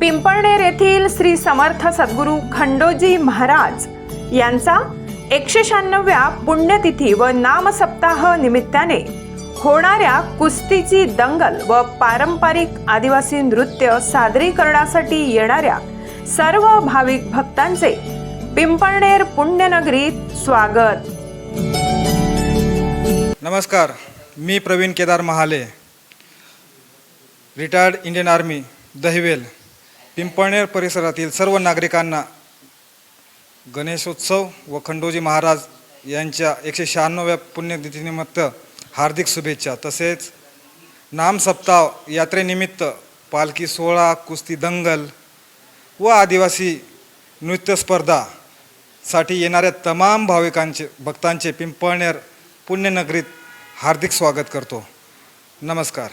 पिंपळनेर येथील श्री समर्थ सद्गुरू खंडोजी महाराज यांचा एकशे शहाण्णव्या पुण्यतिथी व नामसप्ताह निमित्ताने होणाऱ्या कुस्तीची दंगल व पारंपरिक आदिवासी नृत्य सादरीकरणासाठी येणाऱ्या सर्व भाविक भक्तांचे पिंपळनेर पुण्यनगरीत स्वागत. नमस्कार मी Praveen Kedar Mahale retired Indian army Dahivel. Pimpalner परिसरातील सर्व नागरिकांना गणेशोत्सव व खंडोजी महाराज यांच्या एकशे शहाण्णव्या पुण्यतिथीनिमित्त हार्दिक शुभेच्छा. तसेच नामसप्ताह यात्रेनिमित्त पालखी सोहळा कुस्ती दंगल व आदिवासी नृत्य स्पर्धासाठी येणाऱ्या तमाम भाविकांचे भक्तांचे पिंपळनेर पुण्यनगरीत हार्दिक स्वागत करतो. नमस्कार.